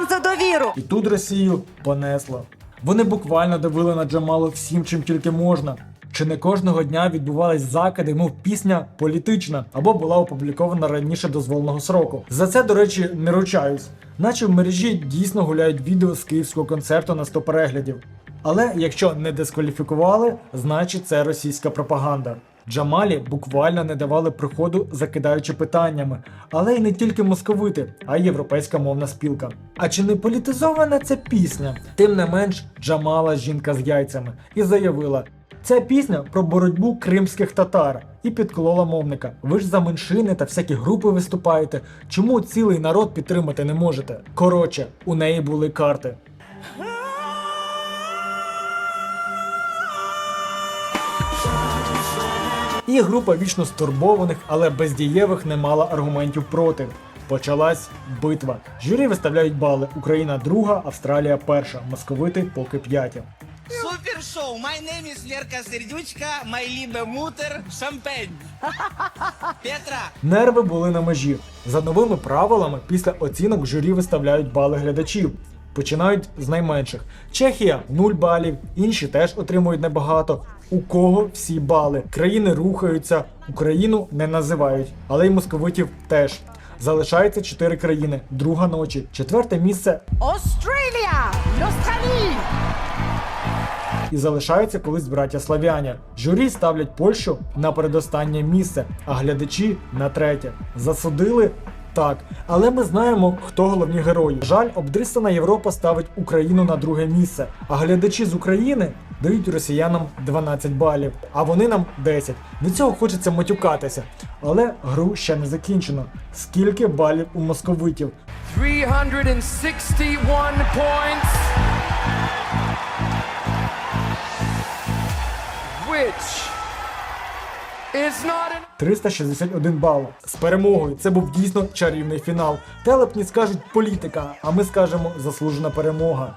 вам за довіру. І тут Росію понесло. Вони буквально давили на Джамалу всім, чим тільки можна. Чи не кожного дня відбувались закиди, мов пісня політична або була опублікована раніше дозволеного сроку. За це, до речі, не ручаюсь. Наче в мережі дійсно гуляють відео з київського концерту на 100 переглядів. Але якщо не дискваліфікували, значить це російська пропаганда. Джамалі буквально не давали приходу, закидаючи питаннями, але й не тільки московити, а й європейська мовна спілка. А чи не політизована ця пісня? Тим не менш, Джамала жінка з яйцями і заявила: ця пісня про боротьбу кримських татар і підколола мовника. Ви ж за меншини та всякі групи виступаєте. Чому цілий народ підтримати не можете? Коротше, у неї були карти. І група вічно стурбованих, але бездієвих не мала аргументів проти. Почалась битва. Жюрі виставляють бали. Україна друга, Австралія перша, московити поки п'яті. Супер шоу. My name is Лерка Сердючка, my liebe Mutter, шампень. Петра, Нерви були на межі. За новими правилами, після оцінок журі виставляють бали глядачів. Починають з найменших. Чехія 0 балів, інші теж отримують небагато. У кого всі бали? Країни рухаються, Україну не називають, але й московитів теж. Залишається 4 країни. Друга ночі. Четверте місце Australia, l'Australie, і залишаються колись браття славяні. Журі ставлять Польщу на передостаннє місце, а глядачі на третє. Засудили. Так, але ми знаємо, хто головні герої. Жаль, обдрисана Європа ставить Україну на друге місце, а глядачі з України дають росіянам 12 балів, а вони нам 10. Від цього хочеться матюкатися. Але гру ще не закінчено. Скільки балів у московитів? 361 points. Which is not an 361 бал. З перемогою. Це був дійсно чарівний фінал. Телепні скажуть політика, а ми скажемо заслужена перемога.